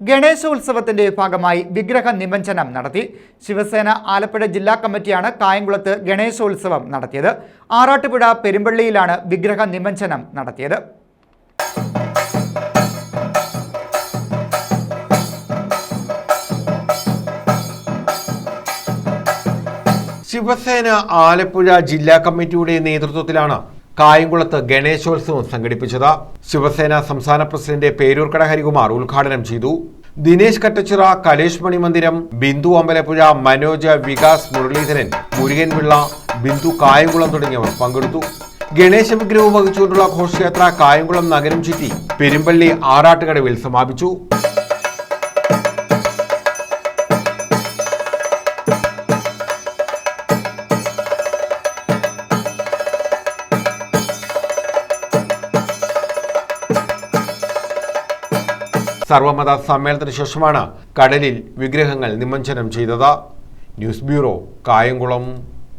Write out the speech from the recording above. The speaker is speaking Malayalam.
ഗണേശോത്സവത്തിന്റെ ഭാഗമായി വിഗ്രഹ നിമഞ്ജനം നടത്തി. ശിവസേന ആലപ്പുഴ ജില്ലാ കമ്മിറ്റിയാണ് കായംകുളത്ത് ഗണേശോത്സവം നടത്തിയത്. ആറാട്ടുപുഴ പെരുമ്പള്ളിയിലാണ് വിഗ്രഹ നിമഞ്ജനം നടത്തിയത്. ശിവസേന ആലപ്പുഴ ജില്ലാ കമ്മിറ്റിയുടെ നേതൃത്വത്തിലാണ് കായംകുളത്ത് ഗണേശോത്സവം സംഘടിപ്പിച്ചത് ശിവസേന സംസ്ഥാന പ്രസിഡന്റ് പേരൂർക്കട ഹരികുമാർ ഉദ്ഘാടനം ചെയ്തു. ദിനേശ് കട്ടച്ചിറ കലേഷ് മണി മന്ദിരം ബിന്ദു അമ്പലപ്പുഴ മനോജ് വികാസ് മുരളീധരൻ മുരുകൻ പിള്ള ബിന്ദു കായംകുളം തുടങ്ങിയവർ പങ്കെടുത്തു. ഗണേശ വിഗ്രഹം വഹിച്ചുകൊണ്ടുള്ള ഘോഷയാത്ര കായംകുളം നഗരം ചുറ്റി പെരുമ്പള്ളി ആറാട്ടുകടവിൽ സമാപിച്ചു. സർവമത സമ്മേളനത്തിന് ശേഷമാണ് കടലിൽ വിഗ്രഹങ്ങൾ നിമഞ്ജനം ചെയ്തത്. News bureau Kayamkulam.